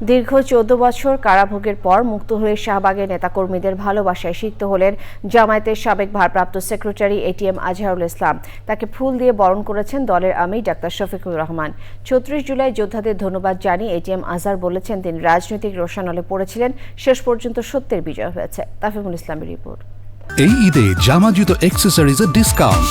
দীর্ঘ চোদ্দ বছর কারাভোগের পর মুক্ত হয়ে শাহবাগের নেতাকর্মীদের ভালোবাসায় সিক্ত হলেন জামায়াতের সাবেক ভারপ্রাপ্ত সেক্রেটারি এটিএম আজহারুল ইসলাম। তাকে ফুল দিয়ে বরণ করেছেন দলের আমির ডাক্তার শফিকুর রহমান। চৌত্রিশ জুলাই যোদ্ধাদের ধন্যবাদ জানিয়ে এটিএম আজহার বলেছেন তিনি রাজনৈতিক রোশানলে পড়েছিলেন। শেষ পর্যন্ত সত্যের বিজয় হয়েছে। তাফিমুল ইসলামের রিপোর্ট। এই ঈদে জামা জুতো অ্যাক্সেসরিজের ডিসকাউন্ট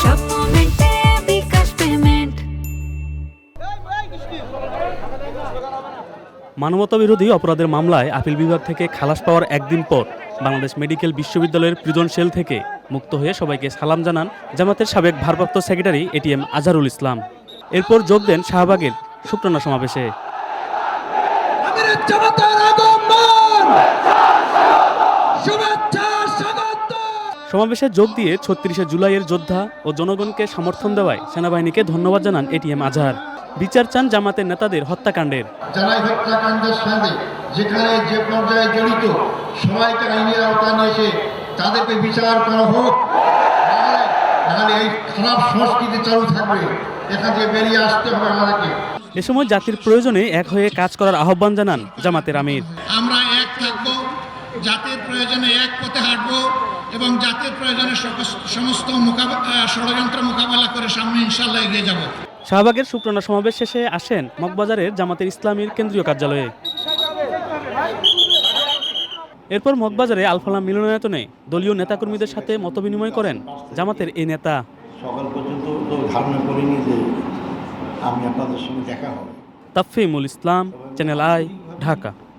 মানবতাবিরোধী অপরাধের মামলায় আপিল বিভাগ থেকে খালাস পাওয়ার একদিন পর বাংলাদেশ মেডিকেল বিশ্ববিদ্যালয়ের প্রিজন সেল থেকে মুক্ত হয়ে সবাইকে সালাম জানান জামাতের সাবেক ভারপ্রাপ্ত সেক্রেটারি এটিএম আজহারুল ইসলাম। এরপর যোগ দেন শাহবাগের শুক্রানা সমাবেশে। সমাবেশে যোগ দিয়ে ছত্রিশে জুলাইয়ের যোদ্ধা ও জনগণকে সমর্থন দেওয়ায় সেনাবাহিনীকে ধন্যবাদ জানান এটিএম আজহার। বিচার চান জামাতের নেতাদের হত্যাকাণ্ডের। যারাই হত্যাকাণ্ডের সঙ্গে যেখানে যে পর্যায়ে জড়িত সবাইকে আইনের আওতায় নিয়ে এসে তাদেরকে বিচার করা হোক নাহলে এই খারাপ সংস্কৃতি চালু থাকবে। এখান থেকে বেরিয়ে আসতে হবে আমাদেরকে। এ সময় জাতির প্রয়োজনে এক হয়ে কাজ করার আহ্বান জানান জামাতের আমির। আমরা এক থাকব জাতির প্রয়োজনে এক পথে হাঁটব এবং জাতির প্রয়োজনে সমস্ত মোকাবে- আহ, ষড়যন্ত্র মোকাবেলা করে সামনে ইনশাল্লাহ এগিয়ে যাব। শাহবাগের শুক্রনা সমাবেশ শেষে আসেন মগবাজারের জামাতের ইসলামীর কেন্দ্রীয় কার্যালয়ে। এরপর মগবাজারে আলফালা মিলনায়তনে দলীয় নেতাকর্মীদের সাথে মতবিনিময় করেন জামাতের এই নেতা। সকাল পর্যন্ত তো ধারণা করিনি যে আমি আপনাদের সঙ্গে দেখা হবে। Tafimul Islam channel I Dhaka.